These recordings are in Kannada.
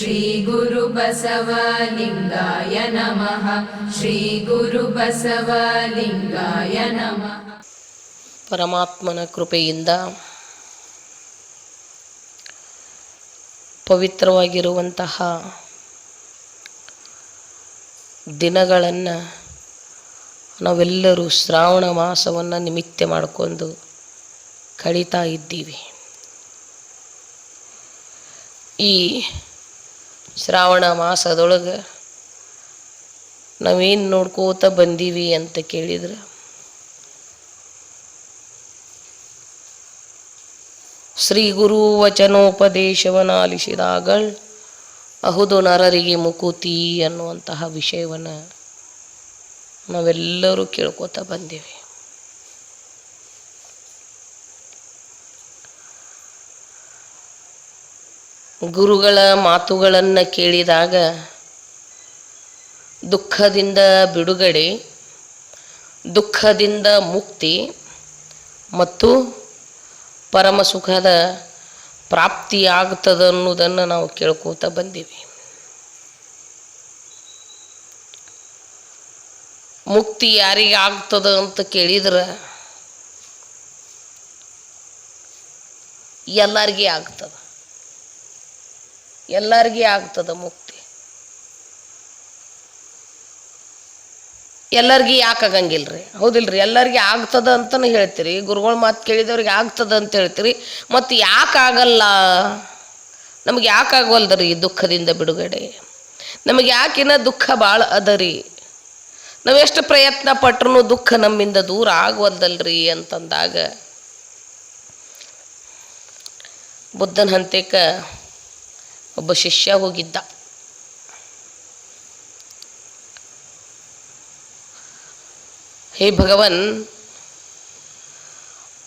श्रीगुरुबसवलिङ्गाय नमः श्रीगुरुबसवलिङ्गाय नमः ಪರಮಾತ್ಮನ ಕೃಪೆಯಿಂದ ಪವಿತ್ರವಾಗಿರುವಂತಹ ದಿನಗಳನ್ನು ನಾವೆಲ್ಲರೂ ಶ್ರಾವಣ ಮಾಸವನ್ನು ನಿಮಿತ್ತ ಮಾಡಿಕೊಂಡು ಕಳೀತಾ ಇದ್ದೀವಿ ಈ ಶ್ರಾವಣ ಮಾಸದೊಳಗೆ ನಾವೇನು ನೋಡ್ಕೋತ ಬಂದೀವಿ ಅಂತ ಕೇಳಿದ್ರೆ? ಶ್ರೀ ಗುರು ವಚನೋಪದೇಶವನ್ನು ಆಲಿಸಿದಾಗ ಅಹುದು ನರರಿಗೆ ಮುಕುತಿ ಅನ್ನುವಂತಹ ವಿಷಯವನ್ನು ನಾವೆಲ್ಲರೂ ಕೇಳ್ಕೋತಾ ಬಂದೇವೆ. ಗುರುಗಳ ಮಾತುಗಳನ್ನು ಕೇಳಿದಾಗ ದುಃಖದಿಂದ ಬಿಡುಗಡೆ, ದುಃಖದಿಂದ ಮುಕ್ತಿ ಮತ್ತು ಪರಮ ಸುಖದ ಪ್ರಾಪ್ತಿ ಆಗ್ತದ ಅನ್ನೋದನ್ನು ನಾವು ಕೇಳ್ಕೋತ ಬಂದೀವಿ. ಮುಕ್ತಿ ಯಾರಿಗೆ ಆಗ್ತದ ಅಂತ ಕೇಳಿದ್ರೆ ಎಲ್ಲರಿಗೆ ಆಗ್ತದ. ಎಲ್ಲರಿಗೆ ಆಗ್ತದ ಮುಕ್ತಿ. ಎಲ್ಲರಿಗೆ ಯಾಕೆ ಆಗಂಗಿಲ್ರಿ? ಹೌದಿಲ್ರಿ? ಎಲ್ಲರಿಗೆ ಆಗ್ತದ ಅಂತಲೂ ಹೇಳ್ತೀರಿ. ಗುರುಗಳ ಮಾತು ಕೇಳಿದವ್ರಿಗೆ ಆಗ್ತದ ಅಂತ ಹೇಳ್ತೀರಿ. ಮತ್ತು ಯಾಕ ಆಗಲ್ಲ? ನಮಗೆ ಯಾಕೆ ಆಗವಲ್ದರಿ ದುಃಖದಿಂದ ಬಿಡುಗಡೆ? ನಮಗೆ ಯಾಕಿನ್ನ ದುಃಖ ಭಾಳ ಅದರಿ? ನಾವೆಷ್ಟು ಪ್ರಯತ್ನ ಪಟ್ರು ದುಃಖ ನಮ್ಮಿಂದ ದೂರ ಆಗವಲ್ದಲ್ರಿ ಅಂತಂದಾಗ ಬುದ್ಧನ ಹಂತೇಕ ಒಬ್ಬ ಶಿಷ್ಯ ಹೋಗಿದ್ದ. ಹೇ ಭಗವನ್,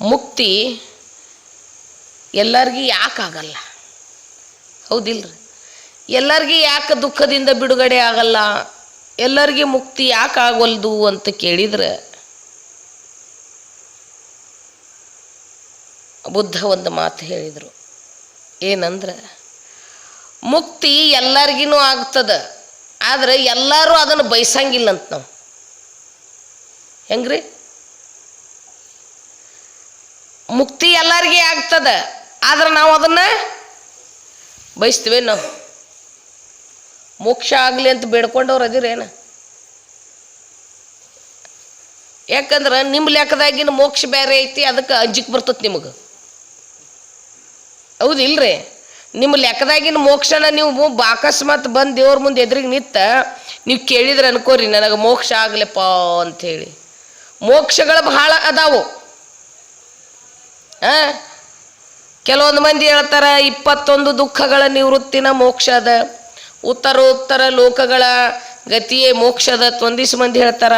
ಮುಕ್ತಿ ಎಲ್ಲರಿಗೂ ಯಾಕಾಗಲ್ಲ ಹೌದಿಲ್ರಿ? ಎಲ್ಲರಿಗೂ ಯಾಕೆ ದುಃಖದಿಂದ ಬಿಡುಗಡೆ ಆಗಲ್ಲ? ಎಲ್ಲರಿಗೂ ಮುಕ್ತಿ ಯಾಕೆ ಆಗವಲ್ದು ಅಂತ ಕೇಳಿದ್ರೆ ಬುದ್ಧ ಒಂದು ಮಾತು ಹೇಳಿದರು. ಏನಂದ್ರೆ ಮುಕ್ತಿ ಎಲ್ಲರಿಗೂ ಆಗ್ತದ. ಆದರೆ ಎಲ್ಲರೂ ಅದನ್ನು ಬಯಸಂಗಿಲ್ಲಂತ ನಾವು. ಹೆಂಗ್ರಿ? ಮುಕ್ತಿ ಎಲ್ಲರಿಗೆ ಆಗ್ತದ. ಆದ್ರೆ ನಾವು ಅದನ್ನ ಬಯಸ್ತೀವಿ ನಾವು ಮೋಕ್ಷ ಆಗಲಿ ಅಂತ ಬೇಡ್ಕೊಂಡವ್ರು ಅದಿರೇನ ಯಾಕಂದ್ರೆ ನಿಮ್ಮ ಲೆಕ್ಕದಾಗಿನ ಮೋಕ್ಷ ಬೇರೆ ಐತಿ, ಅದಕ್ಕೆ ಅಂಜಿಕೆ ಬರ್ತದೆ ನಿಮಗೆ. ಹೌದಿಲ್ರಿ? ನಿಮ್ಮ ಲೆಕ್ಕದಾಗಿನ ಮೋಕ್ಷನ ನೀವು ಅಕಸ್ಮಾತ್ ಬಂದು ದೇವ್ರ ಮುಂದೆ ಎದುರಿಗೆ ನಿಂತ ನೀವು ಕೇಳಿದ್ರೆ ಅನ್ಕೋರಿ, ನನಗೆ ಮೋಕ್ಷ ಆಗ್ಲಪ್ಪ ಅಂಥೇಳಿ. ಮೋಕ್ಷಗಳು ಬಹಳ ಅದಾವು. ಆ? ಕೆಲವೊಂದು ಮಂದಿ ಹೇಳ್ತಾರ, ಇಪ್ಪತ್ತೊಂದು ದುಃಖಗಳ ನಿವೃತ್ತಿನ ಮೋಕ್ಷ ಅದ. ಉತ್ತರೋತ್ತರ ಲೋಕಗಳ ಗತಿಯೇ ಮೋಕ್ಷದ ಒಂದಿಷ್ಟು ಮಂದಿ ಹೇಳ್ತಾರ,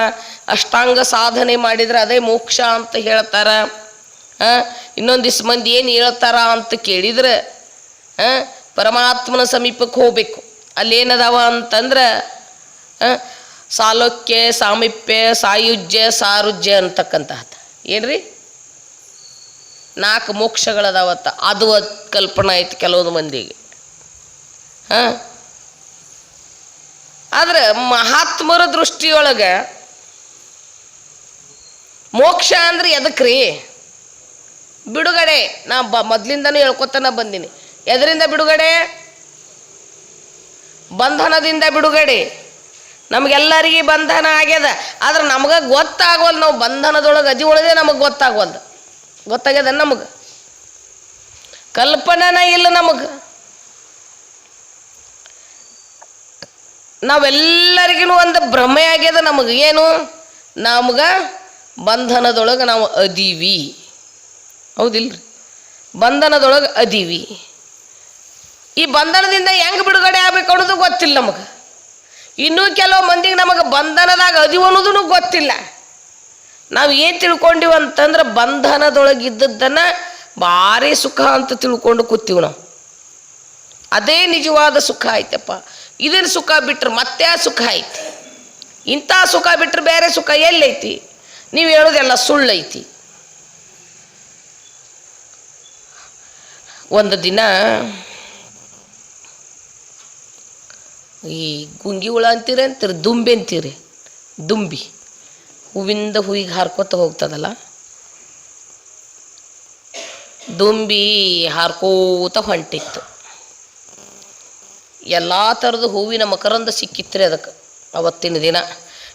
ಅಷ್ಟಾಂಗ ಸಾಧನೆ ಮಾಡಿದ್ರೆ ಅದೇ ಮೋಕ್ಷ ಅಂತ ಹೇಳ್ತಾರ. ಆ? ಇನ್ನೊಂದಿಷ್ಟು ಮಂದಿ ಏನು ಹೇಳ್ತಾರ ಅಂತ ಕೇಳಿದ್ರೆ ಪರಮಾತ್ಮನ ಸಮೀಪಕ್ಕೆ ಹೋಗ್ಬೇಕು. ಅಲ್ಲೇನದಾವ ಅಂತಂದ್ರೆ ಸಾಲೋಕ್ಯ, ಸಾಮೀಪ್ಯ, ಸಾಯುಜ್ಯ, ಸಾರುಜ್ಯ ಅಂತಕ್ಕಂತಹದ್ದು ಏನ್ರಿ? ನಾಲ್ಕು ಮೋಕ್ಷಗಳದಾವತ್ತ. ಅದು ಕಲ್ಪನೆ ಐತಿ ಕೆಲವೊಂದು ಮಂದಿಗೆ. ಹಾಂ ಆದ್ರೆ ಮಹಾತ್ಮರ ದೃಷ್ಟಿಯೊಳಗೆ ಮೋಕ್ಷ ಅಂದ್ರೆ ಎದಕ್ರಿ? ಬಿಡುಗಡೆ. ನಾ ಬ ಮೊದ್ಲಿಂದನೂ ಹೇಳ್ಕೊತಾನ ಬಂದೀನಿ. ಎದರಿಂದ ಬಿಡುಗಡೆ? ಬಂಧನದಿಂದ ಬಿಡುಗಡೆ. ನಮಗೆಲ್ಲರಿಗೆ ಬಂಧನ ಆಗ್ಯದ. ಆದ್ರೆ ನಮಗೆ ಗೊತ್ತಾಗವಲ್ದು ನಾವು ಬಂಧನದೊಳಗೆ ಅಜಿ ಒಳಗೆ ನಮಗೆ ಗೊತ್ತಾಗವಲ್ದು ಗೊತ್ತಾಗ್ಯದ ನಮಗೆ? ಕಲ್ಪನೆನ ಇಲ್ಲ ನಮಗೆ. ನಾವೆಲ್ಲರಿಗೂ ಒಂದು ಭ್ರಮೆ ಆಗ್ಯದ ನಮಗೆ. ಏನು? ನಮ್ಗೆ ಬಂಧನದೊಳಗೆ ನಾವು ಅದೀವಿ. ಹೌದಿಲ್ರಿ? ಬಂಧನದೊಳಗೆ ಅದೀವಿ. ಈ ಬಂಧನದಿಂದ ಹೆಂಗೆ ಬಿಡುಗಡೆ ಆಗ್ಬೇಕು ಅನ್ನೋದು ಗೊತ್ತಿಲ್ಲ ನಮಗೆ. ಇನ್ನೂ ಕೆಲವು ಮಂದಿಗೆ ನಮಗೆ ಬಂಧನದಾಗ ಅದಿವು ಅನ್ನೋದು ಗೊತ್ತಿಲ್ಲ. ನಾವು ಏನು ತಿಳ್ಕೊಂಡಿವಿ ಅಂತಂದ್ರೆ ಬಂಧನದೊಳಗಿದ್ದದ್ದನ್ನು ಭಾರಿ ಸುಖ ಅಂತ ತಿಳ್ಕೊಂಡು ಕೂತೀವಿ ನಾವು. ಅದೇ ನಿಜವಾದ ಸುಖ ಆಯ್ತಪ್ಪ. ಇದನ್ನು ಸುಖ ಬಿಟ್ರೆ ಮತ್ತೆ ಸುಖ ಐತಿ. ಇಂಥ ಸುಖ ಬಿಟ್ರೆ ಬೇರೆ ಸುಖ ಎಲ್ಲೈತಿ? ನೀವು ಹೇಳೋದೆಲ್ಲ ಸುಳ್ಳೈತಿ. ಒಂದು ದಿನ ಈ ಗುಂಗಿ ಹುಳ ಅಂತೀರಿ ಅಂತೀರಿ ದುಂಬಿ ಅಂತೀರಿ? ದುಂಬಿ. ಹೂವಿಂದ ಹೂವಿಗೆ ಹಾರ್ಕೋತ ಹೋಗ್ತದಲ್ಲ? ದುಂಬಿ ಹಾರ್ಕೋತ ಹೊಂಟಿತ್ತು. ಎಲ್ಲ ಥರದ ಹೂವಿನ ಮಕರಂದ ಸಿಕ್ಕಿತ್ತು ರೀ ಅದಕ್ಕೆ ಅವತ್ತಿನ ದಿನ.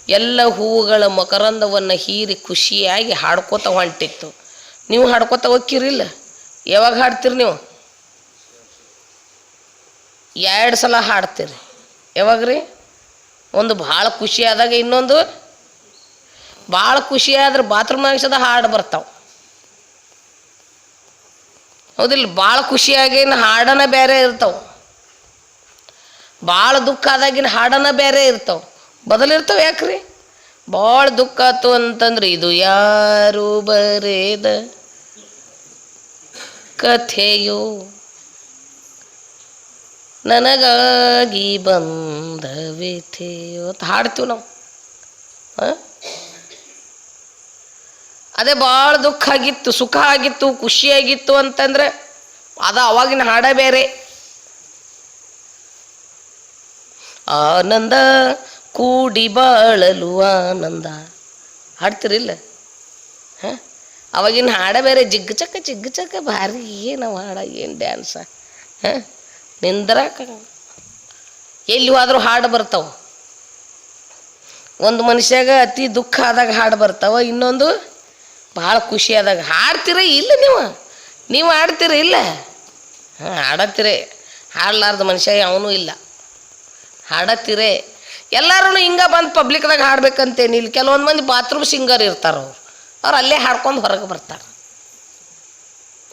ಎಲ್ಲ ಹೂವುಗಳ ಮಕರಂದವನ್ನು ಹೀರಿ ಖುಷಿಯಾಗಿ ಹಾಡ್ಕೋತ ಹೊಂಟಿತ್ತು. ನೀವು ಹಾಡ್ಕೋತ ಹೋಗ್ಕಿರಿಲ್ಲ ಯಾವಾಗ ಹಾಡ್ತೀರಿ ನೀವು? ಎರಡು ಸಲ ಹಾಡ್ತೀರಿ. ಯಾವಾಗ ರೀ? ಒಂದು ಭಾಳ ಖುಷಿ ಆದಾಗ ಇನ್ನೊಂದು ಭಾಳ ಖುಷಿ ಆದ್ರೆ ಬಾತ್ರೂಮ್ನಾಗ ಹಾಡು ಬರ್ತಾವೆ. ಹೌದಿಲ್ಲ, ಭಾಳ ಖುಷಿಯಾಗಿನ ಹಾಡನ ಬೇರೆ ಇರ್ತಾವೆ. ಭಾಳ ದುಃಖ ಆದಾಗಿನ ಹಾಡನ ಬೇರೆ ಇರ್ತಾವೆ. ಬದಲಿರ್ತಾವೆ ಯಾಕ್ರಿ ಭಾಳ ದುಃಖ ಆಯ್ತು ಅಂತಂದ್ರೆ ಇದು ಯಾರು ಬರೆದ ಕಥೆಯೋ ನನಗಾಗಿ ಬಂದ ವ್ಯಥೆಯೋ ಅಂತ ಹಾಡ್ತೀವಿ ನಾವು. ಅದೇ ಭಾಳ ದುಃಖ ಆಗಿತ್ತು, ಸುಖ ಆಗಿತ್ತು ಖುಷಿಯಾಗಿತ್ತು ಅಂತಂದ್ರೆ ಅದ ಅವಾಗಿನ ಹಾಡ ಬೇರೆ. ಆನಂದ ಕೂಡಿ ಬಾಳಲು ಆನಂದ. ಹಾಡ್ತಿರಿಲ್ಲ ಹಾಂ? ಅವಾಗಿನ ಹಾಡ ಬೇರೆ, ಜಿಗ್ಗ ಚಕ್ಕ ಜಿಗ್ಗ ಚಕ್ಕ, ಭಾರಿ ಏನು ಹಾಡ, ಏನು ಡ್ಯಾನ್ಸ ಹಾಂ? ನಿಂದ್ರಾಕ ಎಲ್ಲಿ ಹಾಡು ಬರ್ತಾವ. ಒಂದು ಮನುಷ್ಯಾಗ ಅತಿ ದುಃಖ ಆದಾಗ ಹಾಡು ಬರ್ತಾವ, ಇನ್ನೊಂದು ಭಾಳ ಖುಷಿ ಆದಾಗ. ಹಾಡ್ತೀರ ಇಲ್ಲ ನೀವು? ನೀವು ಹಾಡ್ತೀರ ಇಲ್ಲ? ಹಾಂ, ಹಾಡತ್ತೀರಿ. ಹಾಡ್ಲಾರ್ದ ಮನುಷ್ಯ ಅವನು ಇಲ್ಲ. ಹಾಡತ್ತೀರೇ. ಎಲ್ಲರೂ ಹಿಂಗೆ ಬಂದು ಪಬ್ಲಿಕ್ದಾಗ ಹಾಡ್ಬೇಕಂತೇನಿಲ್ಲ. ಕೆಲವೊಂದು ಮಂದಿ ಬಾತ್ರೂಮ್ ಸಿಂಗರ್ ಇರ್ತಾರೆ ಅವ್ರು. ಅವ್ರು ಅಲ್ಲೇ ಹಾಡ್ಕೊಂಡು ಹೊರಗೆ ಬರ್ತಾರೆ.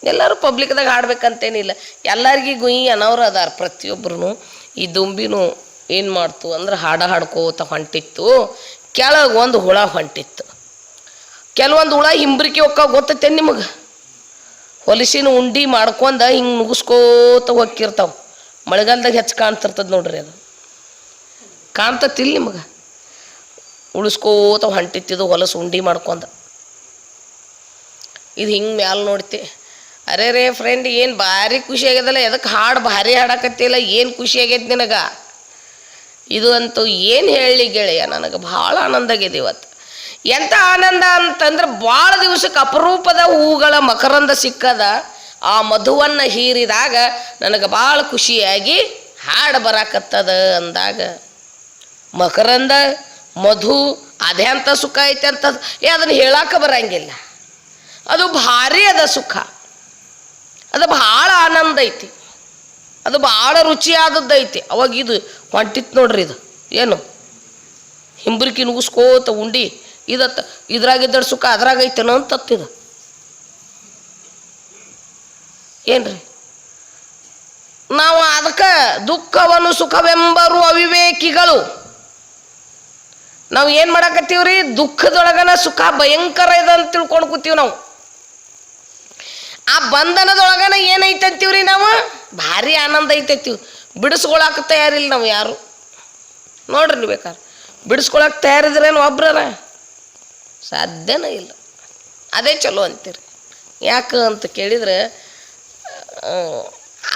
ಎಲ್ಲರೂ ಪಬ್ಲಿಕ್ದಾಗ ಹಾಡ್ಬೇಕಂತೇನಿಲ್ಲ. ಎಲ್ಲರಿಗೂ ಗುಯಿ ಅನವ್ರು ಅದಾರ ಪ್ರತಿಯೊಬ್ಬರು ಈ ದುಂಬಿನೂ ಏನು ಮಾಡ್ತು ಅಂದ್ರೆ ಹಾಡ ಹಾಡ್ಕೋತ ಹೊಂಟಿತ್ತು. ಕೆಳಗೆ ಒಂದು ಹುಳ ಹೊಂಟಿತ್ತು. ಕೆಲವೊಂದು ಹುಳ ಹಿಂಬ್ರಿಕೆ ಹೊಕ್ಕ ಗೊತ್ತೈತೆ ನಿಮಗೆ? ಹೊಲಸಿನ ಉಂಡಿ ಮಾಡ್ಕೊಂಡು ಹಿಂಗೆ ನುಗ್ಸ್ಕೋತ ಹೋಗಿರ್ತಾವೆ ಮಳೆಗಾಲದಾಗ ಹೆಚ್ಚು ಕಾಣ್ತಿರ್ತದೆ ನೋಡ್ರಿ ಅದು. ಕಾಣ್ತತಿಲ್ಲ ನಿಮಗೆ? ಉಳಿಸ್ಕೋತ ಹೊಂಟಿತ್ತಿದು ಹೊಲಸು ಉಂಡಿ ಮಾಡ್ಕೊಂಡ. ಇದು ಹಿಂಗೆ ಮ್ಯಾಲೆ ನೋಡ್ತಿ. ಅರೆ ರೇ ಫ್ರೆಂಡ್ ಏನು ಭಾರಿ ಖುಷಿ ಆಗ್ಯದಲ್ಲ ಎದಕ್ಕೆ ಹಾಡು ಭಾರಿ ಹಾಡಕತ್ತಿಲ್ಲ ಏನು ಖುಷಿ ಆಗೈತೆ ನಿನಗೆ? ಇದು ಅಂತೂ ಏನು ಹೇಳಿ ಗೆಳೆಯ, ನನಗೆ ಭಾಳ ಆನಂದ ಆಗಿದೆ ಇವತ್ತು ಎಂಥ ಆನಂದ ಅಂತಂದ್ರೆ ಭಾಳ ದಿವಸಕ್ಕೆ ಅಪರೂಪದ ಹೂಗಳ ಮಕರಂದ ಸಿಕ್ಕದ, ಆ ಮಧುವನ್ನು ಹೀರಿದಾಗ ನನಗೆ ಭಾಳ ಖುಷಿಯಾಗಿ ಹಾಡು ಬರಾಕತ್ತದ ಅಂದಾಗ, ಮಕರಂದ, ಮಧು ಅದೆಂಥ ಸುಖ ಐತೆ ಅಂತ, ಏ, ಅದನ್ನು ಹೇಳಕ್ಕೆ ಬರಂಗಿಲ್ಲ. ಅದು ಭಾರಿ ಅದ ಸುಖ. ಅದು ಭಾಳ ಆನಂದ ಐತಿ. ಅದು ಭಾಳ ರುಚಿಯಾದದ್ದೈತಿ. ಅವಾಗ ಇದು ಹೊಂಟಿತ್ತು ನೋಡ್ರಿ ಇದು. ಏನು? ಹಿಂಬ್ರಿಕಿ ನುಗ್ಸ್ಕೋತ ಉಂಡಿ, ಇದತ್ತ ಇದ್ರಾಗಿದ್ದರ ಸುಖ ಅದ್ರಾಗ ಐತೇನೋ ಅಂತತ್ತಿದು ಏನ್ರಿ? ನಾವು ಅದಕ್ಕೆ ದುಃಖವನ್ನು, ಸುಖವೆಂಬರು ಅವಿವೇಕಿಗಳು. ನಾವು ಏನು ಮಾಡಕತ್ತೀವ್ರಿ? ದುಃಖದೊಳಗನ ಸುಖ ಭಯಂಕರ ಇದೆ ಅಂತ ತಿಳ್ಕೊಂಡು ಕೂತೀವಿ ನಾವು. ಆ ಬಂಧನದೊಳಗನ ಏನೈತೆ ಅಂತೀವ್ರಿ ನಾವು? ಭಾರಿ ಆನಂದ ಐತೈತಿ. ಬಿಡಿಸ್ಕೊಳಕ್ಕೆ ತಯಾರಿಲ್ಲ ನಾವು ಯಾರು. ನೋಡ್ರಿ ಬೇಕಾದ್ರೆ. ಬಿಡಿಸ್ಕೊಳಕ್ಕೆ ತಯಾರಿದ್ರೇನು ಒಬ್ರರ ಸಾಧ್ಯನೇ ಇಲ್ಲ. ಅದೇ ಚಲೋ ಅಂತೀರಿ. ಯಾಕೆ ಅಂತ ಕೇಳಿದ್ರೆ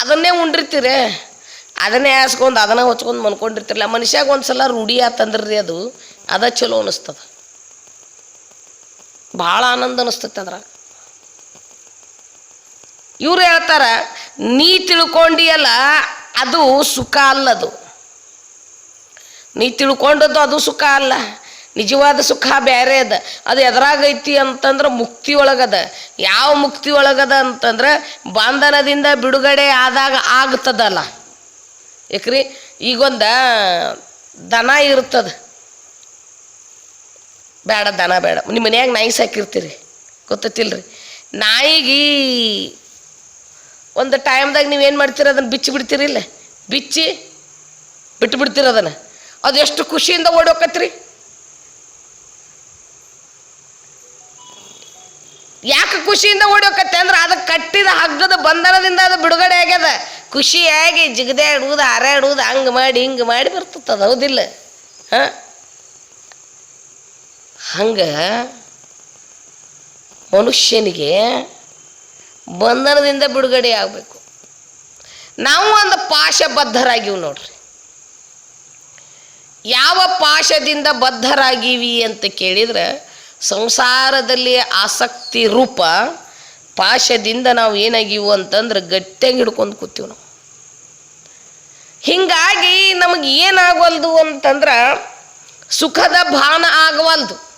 ಅದನ್ನೇ ಉಂಡಿರ್ತೀರಿ? ಅದನ್ನೇ ಹಾಸ್ಕೊಂಡು ಅದನ್ನ ಹೊಚ್ಕೊಂಡು ಮನ್ಕೊಂಡಿರ್ತಿರಲ್ಲ. ಮನುಷ್ಯಾಗ ಒಂದು ಸಲ ರೂಢಿ ಆತಂದ್ರಿ ಅದು. ಅದ ಚಲೋ ಅನಿಸ್ತದ. ಭಾಳ ಆನಂದ ಅನಿಸ್ತೈತೆ ಅದ್ರಾಗ. ಇವ್ರು ಹೇಳ್ತಾರೆ, ನೀ ತಿಳ್ಕೊಂಡಿಯಲ್ಲ, ಅದು ಸುಖ ಅಲ್ಲದು. ನೀ ತಿಳ್ಕೊಂಡದ್ದು ಅದು ಸುಖ ಅಲ್ಲ, ನಿಜವಾದ ಸುಖ ಬೇರೆ ಅದ. ಅದು ಎದುರಾಗೈತಿ ಅಂತಂದ್ರೆ ಮುಕ್ತಿ ಒಳಗದ. ಯಾವ ಮುಕ್ತಿ ಒಳಗದ ಅಂತಂದ್ರೆ ಬಂಧನದಿಂದ ಬಿಡುಗಡೆ ಆದಾಗ ಆಗ್ತದಲ್ಲ. ಯಾಕ್ರಿ ಈಗೊಂದ ದನ ಇರ್ತದ. ಬೇಡ ದನ ಬೇಡ. ನಿಮ್ಮ ಮನ್ಯಾಗ ನಾಯಿ ಸಾಕಿರ್ತೀರಿ, ಗೊತ್ತತಿಲ್ರಿ. ನಾಯಿಗೆ ಒಂದು ಟೈಮ್ದಾಗ ಏನು ಮಾಡ್ತೀರ ಅದನ್ನು ಬಿಚ್ಚಿ ಬಿಡ್ತೀರಿ ಇಲ್ಲ? ಬಿಚ್ಚಿ ಬಿಟ್ಟು ಬಿಡ್ತೀರ ಅದನ್ನು? ಅದು ಎಷ್ಟು ಖುಷಿಯಿಂದ ಓಡೋಕತ್ರಿ? ಯಾಕೆ ಖುಷಿಯಿಂದ ಓಡೋಕತ್ತೆ ಅಂದ್ರೆ ಅದು ಕಟ್ಟಿದ ಹಗ್ಗದ ಬಂಧನದಿಂದ ಅದು ಬಿಡುಗಡೆ ಆಗ್ಯದ. ಖುಷಿಯಾಗಿ ಜಿಗದಾಡುವುದು ಹಾರಾಡುವುದು ಹಂಗೆ ಮಾಡಿ, ಹಿಂಗೆ ಮಾಡಿ ಬರ್ತದ ಹೌದಿಲ್ಲ. ಹಾಂ? ಹಂಗೆ ಮನುಷ್ಯನಿಗೆ ಬಂಧನದಿಂದ ಬಿಡುಗಡೆ ಆಗಬೇಕು. ನಾವು ಒಂದು ಪಾಶಬದ್ಧರಾಗಿವು ನೋಡ್ರಿ. ಯಾವ ಪಾಶದಿಂದ ಬದ್ಧರಾಗೀವಿ ಅಂತ ಕೇಳಿದ್ರೆ ಸಂಸಾರದಲ್ಲಿ ಆಸಕ್ತಿ ರೂಪ ಪಾಶದಿಂದ ನಾವು ಏನಾಗಿವು ಅಂತಂದ್ರೆ ಗಟ್ಟಿಯಾಗಿ ಹಿಡ್ಕೊಂಡು ಕೂತೀವಿ ನಾವು. ಹಿಂಗಾಗಿ ನಮಗೆ ಏನಾಗವಲ್ದು ಅಂತಂದ್ರೆ ಸುಖದ ಭಾನ ಆಗವಲ್ದು.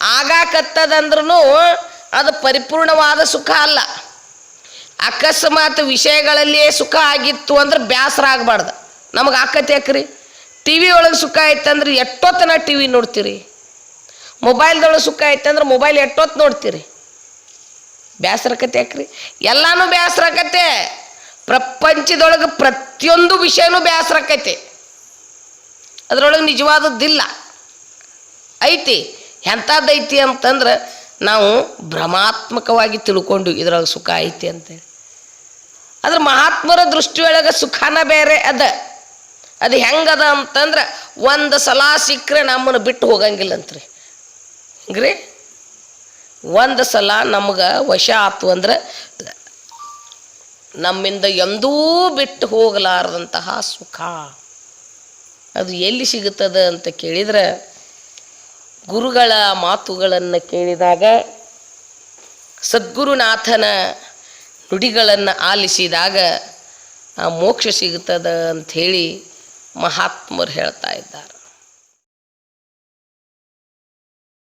ಆಗಾಕತ್ತದಂದ್ರೂ ಅದು ಪರಿಪೂರ್ಣವಾದ ಸುಖ ಅಲ್ಲ. ಅಕಸ್ಮಾತ್ ವಿಷಯಗಳಲ್ಲಿಯೇ ಸುಖ ಆಗಿತ್ತು ಅಂದ್ರೆ ಬೇಸರ ಆಗಬಾರ್ದು. ನಮಗೆ ಆಕತಿ ಯಾಕ್ರಿ? ಟಿ ವಿ ಒಳಗೆ ಸುಖ ಆಯ್ತಂದ್ರೆ ಎಷ್ಟೊತ್ತನ ಟಿ ವಿ ನೋಡ್ತೀರಿ? ಮೊಬೈಲ್ದೊಳಗೆ ಸುಖ ಆಯ್ತಂದ್ರೆ ಮೊಬೈಲ್ ಎಷ್ಟೊತ್ತು ನೋಡ್ತೀರಿ? ಬೇಸರಕತೆ ಯಾಕ್ರಿ? ಎಲ್ಲಾನು ಕತೆ ಪ್ರಪಂಚದೊಳಗೆ ಪ್ರತಿಯೊಂದು ವಿಷಯನೂ ಕತೆ ಅದರೊಳಗೆ ನಿಜವಾದದ್ದಿಲ್ಲ. ಐತಿ. ಎಂಥದ್ದೈತಿ ಅಂತಂದ್ರೆ ನಾವು ಭ್ರಮಾತ್ಮಕವಾಗಿ ತಿಳ್ಕೊಂಡು ಇದ್ರೊಳಗೆ ಸುಖ ಐತಿ ಅಂತೇಳಿ. ಅದ್ರ ಮಹಾತ್ಮರ ದೃಷ್ಟಿಯೊಳಗೆ ಸುಖನ ಬೇರೆ ಅದ. ಅದು ಹೆಂಗದ ಅಂತಂದ್ರೆ ಒಂದು ಸಲ ಸಿಕ್ಕರೆ ನಮ್ಮನ್ನು ಬಿಟ್ಟು ಹೋಗಂಗಿಲ್ಲಂತ್ರಿ. ಹಿಂಗ್ರಿ? ಒಂದು ಸಲ ನಮ್ಗೆ ವಶ ಆತು ಅಂದ್ರೆ ನಮ್ಮಿಂದ ಎಂದೂ ಬಿಟ್ಟು ಹೋಗಲಾರದಂತಹ ಸುಖ. ಅದು ಎಲ್ಲಿ ಸಿಗುತ್ತದೆ ಅಂತ ಕೇಳಿದ್ರೆ ಗುರುಗಳ ಮಾತುಗಳನ್ನು ಕೇಳಿದಾಗ ಸದ್ಗುರುನಾಥನ ನುಡಿಗಳನ್ನು ಆಲಿಸಿದಾಗ ಆ ಮೋಕ್ಷ ಸಿಗುತ್ತದ ಅಂಥೇಳಿ ಮಹಾತ್ಮರು ಹೇಳ್ತಾ ಇದ್ದಾರೆ.